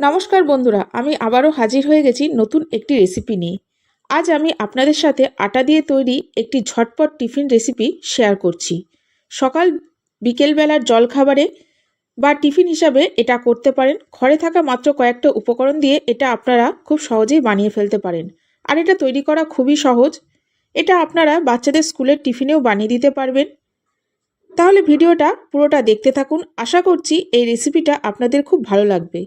নমস্কার বন্ধুরা, আমি আবারও হাজির হয়ে গেছি নতুন একটি রেসিপি নিয়ে। আজ আমি আপনাদের সাথে আটা দিয়ে তৈরি একটি ঝটপট টিফিন রেসিপি শেয়ার করছি। সকাল বিকেলবেলার জলখাবারে বা টিফিন হিসাবে এটা করতে পারেন। ঘরে থাকা মাত্র কয়েকটা উপকরণ দিয়ে এটা আপনারা খুব সহজেই বানিয়ে ফেলতে পারেন। আর এটা তৈরি করা খুবই সহজ। এটা আপনারা বাচ্চাদের স্কুলের টিফিনেও বানিয়ে দিতে পারবেন। তাহলে ভিডিওটা পুরোটা দেখতে থাকুন। আশা করছি এই রেসিপিটা আপনাদের খুব ভালো লাগবে।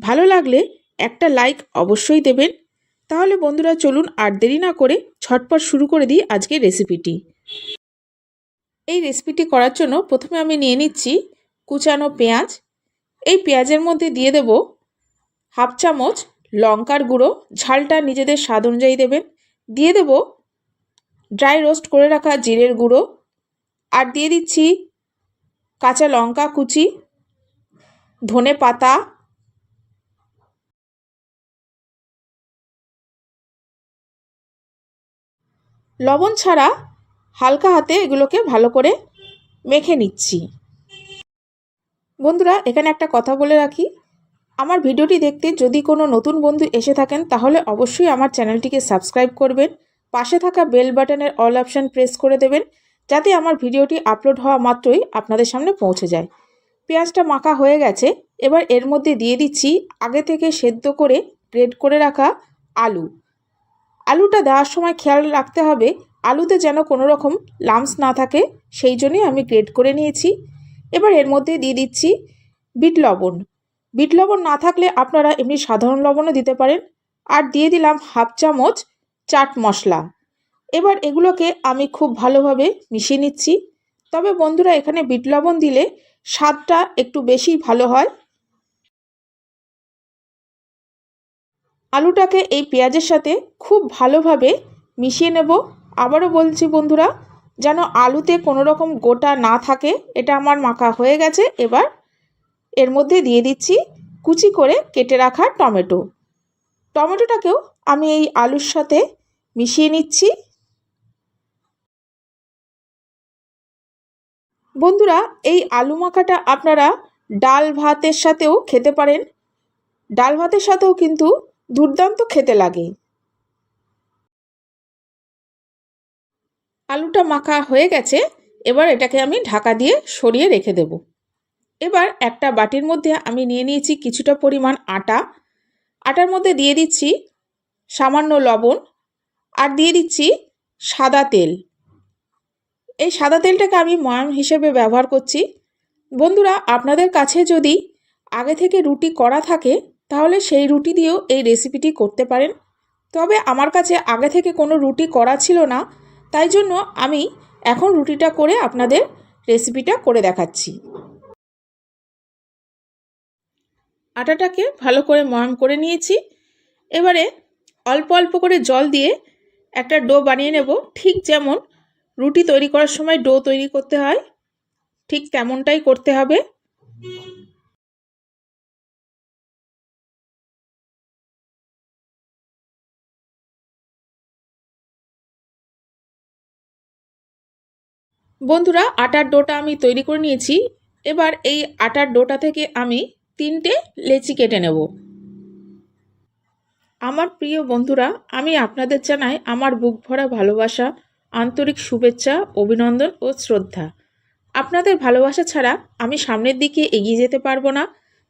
ভালো লাগলে একটা লাইক অবশ্যই দেবেন। তাহলে বন্ধুরা চলুন আর দেরি না করে ছটপট শুরু করে দিই আজকের রেসিপিটি এই রেসিপিটি করার জন্য প্রথমে আমি নিয়ে নিচ্ছি কুচানো পেঁয়াজ। এই পেঁয়াজের মধ্যে দিয়ে দেব হাফ চামচ লঙ্কার গুঁড়ো, ঝালটা নিজেদের স্বাদ অনুযায়ী দেবেন। দিয়ে দেব ড্রাই রোস্ট করে রাখা জিরের গুঁড়ো। আর দিয়ে দিচ্ছি কাঁচা লঙ্কা কুচি, ধনে পাতা লবণ ছাড়া হালকা হাতে এগুলোকে ভালো করে মেখে নিচ্ছি। বন্ধুরা, এখানে একটা কথা বলে রাখি। আমার ভিডিওটি দেখতে যদি কোনো নতুন বন্ধু এসে থাকেন, তাহলে অবশ্যই আমার চ্যানেলটিকে সাবস্ক্রাইব করবেন, পাশে থাকা বেল বাটনের অল অপশান প্রেস করে দেবেন, যাতে আমার ভিডিওটি আপলোড হওয়া মাত্রই আপনাদের সামনে পৌঁছে যায়। পেঁয়াজটা মাখা হয়ে গেছে, এবার এর মধ্যে দিয়ে দিচ্ছি আগে থেকে সেদ্ধ করে গ্রেড করে রাখা আলু। আলুটা দেওয়ার সময় খেয়াল রাখতে হবে, আলুতে যেন কোনো রকম লামস না থাকে, সেই জন্যই আমি গ্রেড করে নিয়েছি। এবার এর মধ্যে দিয়ে দিচ্ছি বিট লবণ। বিট লবণ না থাকলে আপনারা এমনি সাধারণ লবণও দিতে পারেন। আর দিয়ে দিলাম হাফ চামচ চাট মশলা। এবার এগুলোকে আমি খুব ভালোভাবে মিশিয়ে নিচ্ছি। তবে বন্ধুরা, এখানে বিট লবণ দিলে স্বাদটা একটু বেশি ভালো হয়। আলুটাকে এই পেঁয়াজের সাথে খুব ভালোভাবে মিশিয়ে নেব। আবারও বলছি বন্ধুরা, যেন আলুতে কোনো রকম গোটা না থাকে, এটা আমার মাখা হয়ে গেছে। এবার এর মধ্যে দিয়ে দিচ্ছি কুচি করে কেটে রাখা টমেটো। টমেটোটাকেও আমি এই আলুর সাথে মিশিয়ে নিচ্ছি। বন্ধুরা, এই আলু মাখাটা আপনারা ডাল ভাতের সাথেও খেতে পারেন। ডাল ভাতের সাথেও কিন্তু দুর্দান্ত খেতে লাগে। আলুটা মাখা হয়ে গেছে, এবার এটাকে আমি ঢাকা দিয়ে সরিয়ে রেখে দেব। এবার একটা বাটির মধ্যে আমি নিয়ে নিয়েছি কিছুটা পরিমাণ আটা। আটার মধ্যে দিয়ে দিচ্ছি সামান্য লবণ আর দিয়ে দিচ্ছি সাদা তেল। এই সাদা তেলটাকে আমি ময়াম হিসেবে ব্যবহার করছি। বন্ধুরা, আপনাদের কাছে যদি আগে থেকে রুটি করা থাকে তাহলে সেই রুটি দিয়েও এই রেসিপিটি করতে পারেন। তবে আমার কাছে আগে থেকে কোনো রুটি করা ছিল না, তাই জন্য আমি এখন রুটিটা করে আপনাদের রেসিপিটা করে দেখাচ্ছি। আটাটাকে ভালো করে ময়াম করে নিয়েছি। এবারে অল্প অল্প করে জল দিয়ে একটা ডো বানিয়ে নেব। ঠিক যেমন রুটি তৈরি করার সময় ডো তৈরি করতে হয়, ঠিক তেমনটাই করতে হবে। বন্ধুরা, আটার ডোটা আমি তৈরি করে নিয়েছি। এবার এই আটার ডোটা থেকে আমি তিনটে লেচি কেটে নেব। আমার প্রিয় বন্ধুরা, আমি আপনাদের জানাই আমার বুক ভরা ভালোবাসা, আন্তরিক শুভেচ্ছা, অভিনন্দন ও শ্রদ্ধা। আপনাদের ভালোবাসা ছাড়া আমি সামনের দিকে এগিয়ে যেতে পারব না।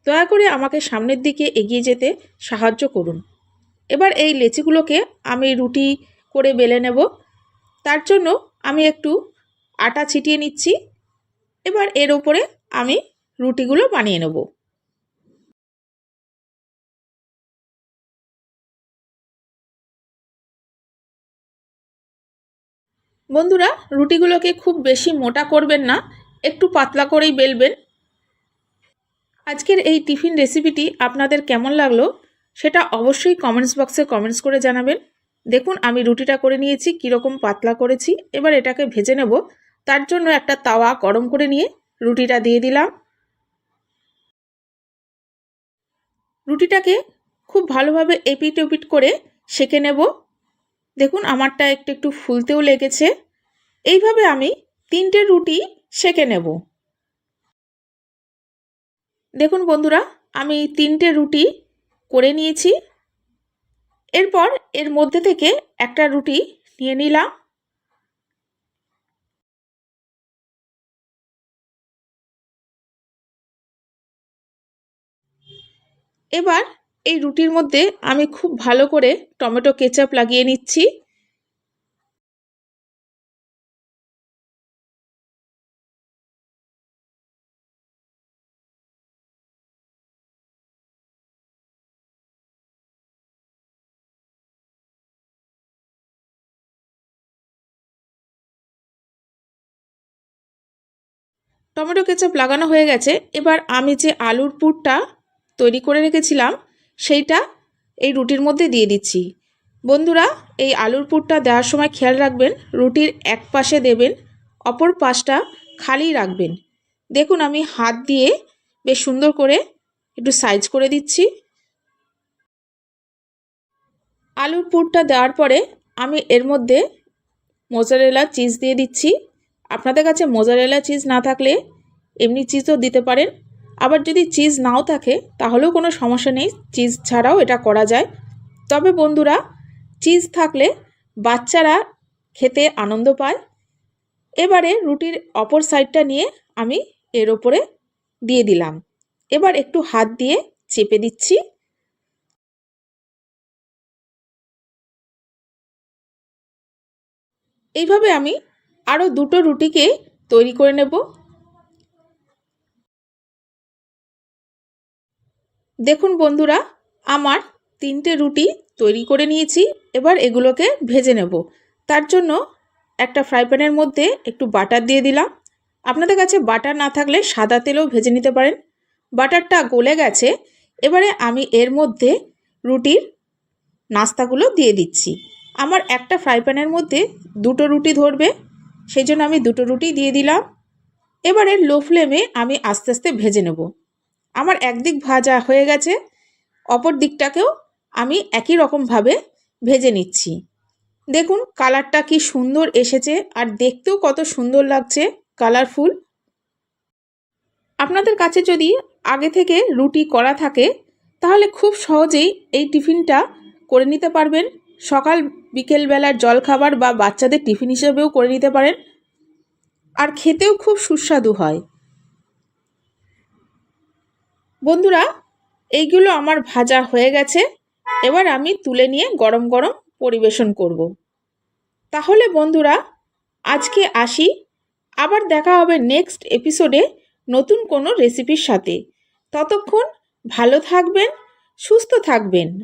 দয়া করে আমাকে সামনের দিকে এগিয়ে যেতে সাহায্য করুন। এবার এই লেচিগুলোকে আমি রুটি করে বেলে নেব। তার জন্য আমি একটু আটা ছিটিয়ে নিচ্ছি। এবার এর ওপরে আমি রুটিগুলো বানিয়ে নেব। বন্ধুরা, রুটিগুলোকে খুব বেশি মোটা করবেন না, একটু পাতলা করেই বেলবেন। আজকের এই টিফিন রেসিপিটি আপনাদের কেমন লাগল সেটা অবশ্যই কমেন্টস বক্সে কমেন্টস করে জানাবেন। দেখুন, আমি রুটিটা করে নিয়েছি, কীরকম পাতলা করেছি। এবার এটাকে ভেজে নেব। তার জন্য একটা তাওয়া গরম করে নিয়ে রুটিটা দিয়ে দিলাম। রুটিটাকে খুব ভালোভাবে এপিট ওপিট করে সেকে নেব। দেখুন, আমারটা একটু একটু ফুলতেও লেগেছে। এইভাবে আমি তিনটে রুটি সেকে নেব। দেখুন বন্ধুরা, আমি তিনটে রুটি করে নিয়েছি। এরপর এর মধ্যে থেকে একটা রুটি নিয়ে নিলাম। এবার এই রুটির মধ্যে আমি খুব ভালো করে টমেটো কেচাপ লাগিয়ে নিচ্ছি। টমেটো কেচাপ লাগানো হয়ে গেছে। এবার আমি যে আলুর পুরটা তৈরি করে রেখেছিলাম, সেইটা এই রুটির মধ্যে দিয়ে দিচ্ছি। বন্ধুরা, এই আলুর পুরটা দেওয়ার সময় খেয়াল রাখবেন, রুটির এক পাশে দেবেন, অপর পাশটা খালি রাখবেন। দেখুন, আমি হাত দিয়ে বেশ সুন্দর করে একটু সাইজ করে দিচ্ছি। আলুর পুরটা দেওয়ার পরে আমি এর মধ্যে মোজারেলা চিজ দিয়ে দিচ্ছি। আপনাদের কাছে মোজারেলা চিজ না থাকলে এমনি চিজও দিতে পারেন। আবার যদি চিজ নাও থাকে, তাহলেও কোনো সমস্যা নেই চিজ ছাড়াও এটা করা যায়। তবে বন্ধুরা চিজ থাকলে বাচ্চারা খেতে আনন্দ পায়। এবারে রুটির অপর সাইডটা নিয়ে আমি এর ওপরে দিয়ে দিলাম। এবার একটু হাত দিয়ে চেপে দিচ্ছি। এইভাবে আমি আরও দুটো রুটিকে তৈরি করে নেব। দেখুন বন্ধুরা, আমার তিনটে রুটি তৈরি করে নিয়েছি, এবার এগুলোকে ভেজে নেব। তার জন্য একটা ফ্রাই প্যানের মধ্যে একটু বাটার দিয়ে দিলাম। আপনাদের কাছে বাটার না থাকলে সাদা তেলেও ভেজে নিতে পারেন। বাটারটা গলে গেছে, এবারে আমি এর মধ্যে রুটির নাস্তাগুলো দিয়ে দিচ্ছি। আমার একটা ফ্রাই প্যানের মধ্যে দুটো রুটি ধরবে, সেই জন্য আমি দুটো রুটি দিয়ে দিলাম। এবারে লো ফ্লেমে আমি আস্তে আস্তে ভেজে নেব। আমার একদিক ভাজা হয়ে গেছে, অপর দিকটাকেও আমি একই রকমভাবে ভেজে নিচ্ছি। দেখুন, কালারটা কি সুন্দর এসেছে আর দেখতেও কত সুন্দর লাগছে কালারফুল। আপনাদের কাছে যদি আগে থেকে রুটি করা থাকে, তাহলে খুব সহজেই এই টিফিনটা করে নিতে পারবেন। সকাল বিকেলবেলার জলখাবার বা বাচ্চাদের টিফিন হিসেবেও করে নিতে পারেন। আর খেতেও খুব সুস্বাদু হয়। বন্ধুরা, এইগুলো আমার ভাজা হয়ে গেছে। এবার আমি তুলে নিয়ে গরম গরম পরিবেশন করব। তাহলে বন্ধুরা, আজকে আসি। আবার দেখা হবে নেক্সট এপিসোডে নতুন কোনো রেসিপির সাথে। ততক্ষণ ভালো থাকবেন, সুস্থ থাকবেন।